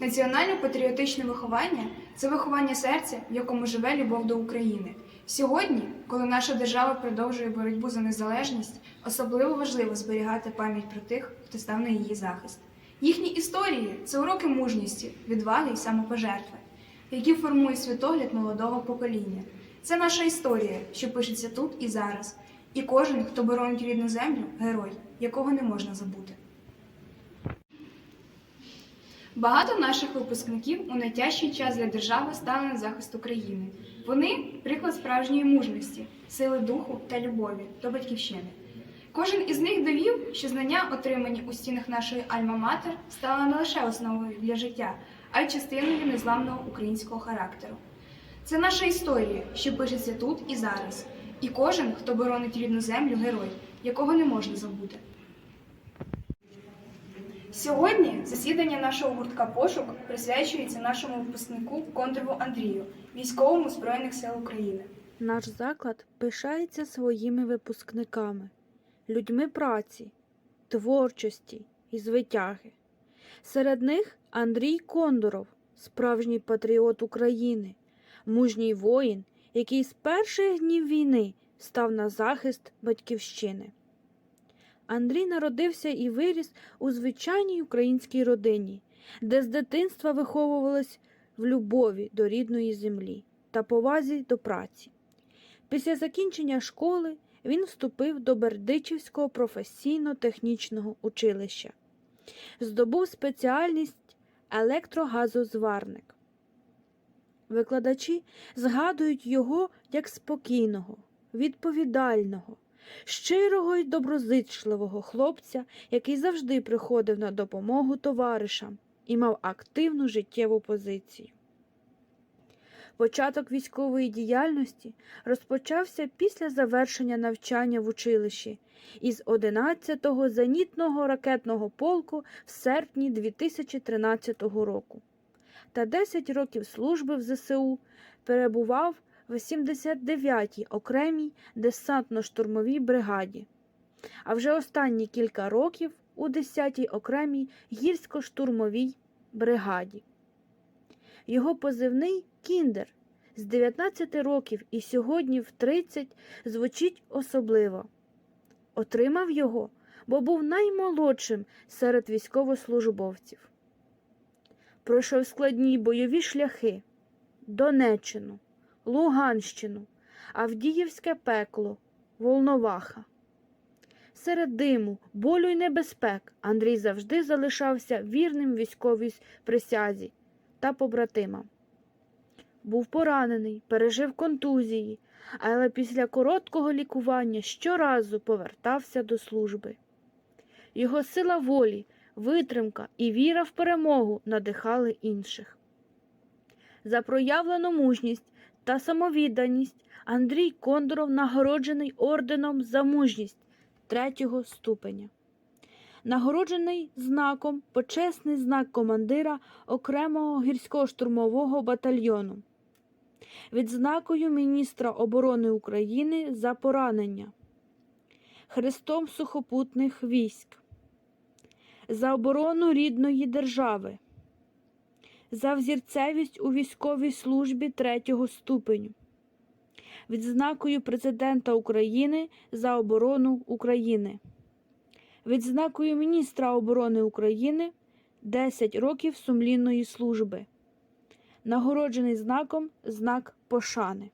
Національно-патріотичне виховання це виховання серця, в якому живе любов до України. Сьогодні, коли наша держава продовжує боротьбу за незалежність, особливо важливо зберігати пам'ять про тих, хто став на її захист. Їхні історії це уроки мужності, відваги і самопожертви, які формують світогляд молодого покоління. Це наша історія, що пишеться тут і зараз. І кожен, хто боронить рідну землю, герой, якого не можна забути. Багато наших випускників у найтяжчий час для держави стали на захист України. Вони приклад справжньої мужності, сили духу та любові до батьківщини. Кожен із них довів, що знання, отримані у стінах нашої Альма-Матер, стали не лише основою для життя, а й частиною незламного українського характеру. Це наша історія, що пишеться тут і зараз. І кожен, хто боронить рідну землю, герой, якого не можна забути. Сьогодні засідання нашого гуртка пошук присвячується нашому випускнику Кондрову Андрію, військовому Збройних сил України. Наш заклад пишається своїми випускниками, людьми праці, творчості і звитяги. Серед них Андрій Кондоров, справжній патріот України, мужній воїн, який з перших днів війни став на захист батьківщини. Андрій народився і виріс у звичайній українській родині, де з дитинства виховувались в любові до рідної землі та повазі до праці. Після закінчення школи він вступив до Бердичівського професійно-технічного училища. Здобув спеціальність електрогазозварник. Викладачі згадують його як спокійного, відповідального, щирого і доброзичливого хлопця, який завжди приходив на допомогу товаришам і мав активну життєву позицію. Початок військової діяльності розпочався після завершення навчання в училищі із 11-го зенітного ракетного полку в серпні 2013 року. Та 10 років служби в ЗСУ перебував в 79-й окремій десантно-штурмовій бригаді, а вже останні кілька років у 10-й окремій гірсько-штурмовій бригаді. Його позивний Кіндер з 19 років і сьогодні в 30 звучить особливо. Отримав його, бо був наймолодшим серед військовослужбовців. Пройшов складні бойові шляхи Донеччину, Луганщину, Авдіївське пекло, Волноваха. Серед диму, болю й небезпек Андрій завжди залишався вірним військовій присязі та побратимам. Був поранений, пережив контузії, але після короткого лікування щоразу повертався до служби. Його сила волі, витримка і віра в перемогу надихали інших. За проявлену мужність та самовідданість. Андрій Кондоров нагороджений орденом за мужність третього ступеня. Нагороджений знаком почесний знак командира окремого гірсько-штурмового батальйону, відзнакою міністра оборони України за поранення, Хрестом сухопутних військ, за оборону рідної держави, за взірцевість у військовій службі третього ступеню, відзнакою Президента України за оборону України. Відзнакою міністра оборони України 10 років сумлінної служби, нагороджений знаком знак пошани.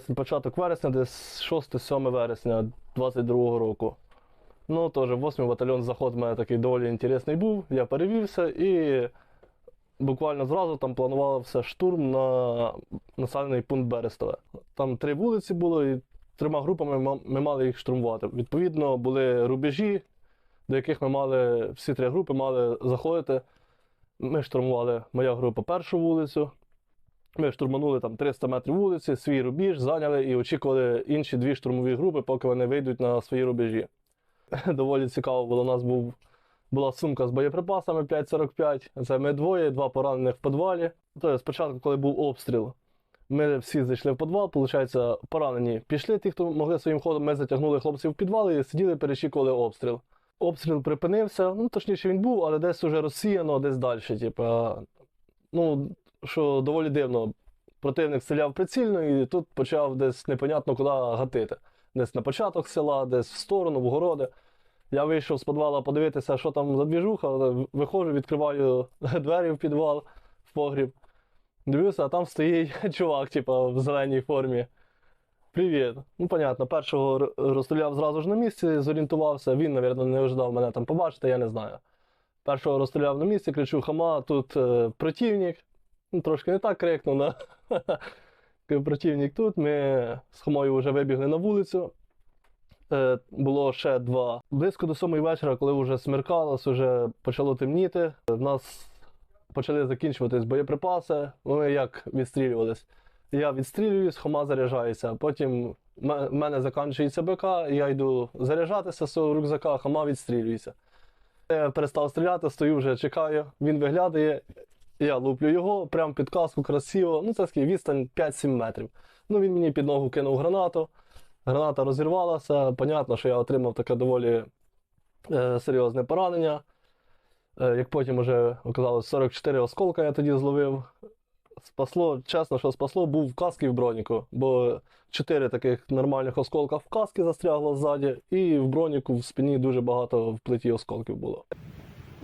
Початок вересня, десь 6-7 вересня 22-го року. Ну, теж 8 батальйон заход у мене такий доволі інтересний був. Я перевівся і буквально зразу там планувався штурм на населений пункт Берестове. Там три вулиці було, і трьома групами ми мали їх штурмувати. Відповідно, були рубежі, до яких ми мали, всі три групи мали заходити. Ми штурмували моя група першу вулицю. Ми штурманули там 300 метрів вулиці, свій рубіж, зайняли і очікували інші дві штурмові групи, поки вони вийдуть на свої рубежі. Доволі цікаво було. У нас був, була сумка з боєприпасами 5,45. Це ми двоє, два поранених в підвалі. Тобто спочатку, коли був обстріл, Ми всі зайшли в підвал, виходить, поранені. Пішли ті, хто могли своїм ходом, ми затягнули хлопців в підвал і сиділи, перечікували обстріл. Обстріл припинився, ну точніше він був, але десь уже розсіяно, десь далі. Типа, ну, що доволі дивно. Противник стріляв прицільно і тут почав десь непонятно куди гатити. Десь на початок села, десь в сторону, в городи. Я вийшов з підвала подивитися, що там за двіжуха. Виходжу, відкриваю двері в підвал, в погріб. Дивлюся, а там стоїть чувак, типа, в зеленій формі. Привіт. Ну, понятно, першого розстріляв зразу ж на місці, зорієнтувався. Він, мабуть, не ожидав мене там побачити, я не знаю. Першого розстріляв на місці, кричу: Хама, тут е, противник. Ну, трошки не так крикнув? Кажу, Противник тут. Ми з Хамою вже вибігли на вулицю. Е, було ще два. Близько до сьомої вечора, коли вже смеркалось, вже почало темніти. В нас почали закінчуватись боєприпаси. Ми як відстрілювались. Я відстрілююсь, хома заряджається. Потім в мене закінчується БК, я йду заряджатися з рюкзака, хома відстрілюється. Я перестав стріляти, стою вже чекаю. Він виглядає, я луплю його, прямо під каску красиво. Ну, це такий відстань 5-7 метрів. Ну, він мені під ногу кинув гранату. Граната розірвалася. Понятно, що я отримав таке доволі е, серйозне поранення. Е, як потім вже оказалось 44 осколка я тоді зловив. Спасло, чесно, що спасло, був в каски в броніку, бо чотири таких нормальних осколка в каски застрягло ззаді, і в броніку в спині дуже багато в плиті осколків було.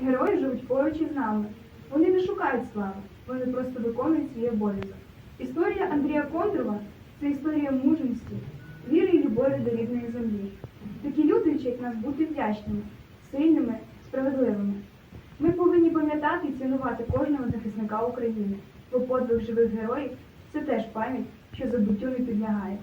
Герої живуть поруч із нами. Вони не шукають слави, вони просто виконують свій обов'язок. Історія Андрія Кондрова це історія мужності, віри і любові до рідної землі. Такі люди вчать нас бути вдячними, сильними, справедливими. Ми повинні пам'ятати і цінувати кожного захисника України, бо подвиг живих героїв це теж пам'ять, що забуттю не підлягає.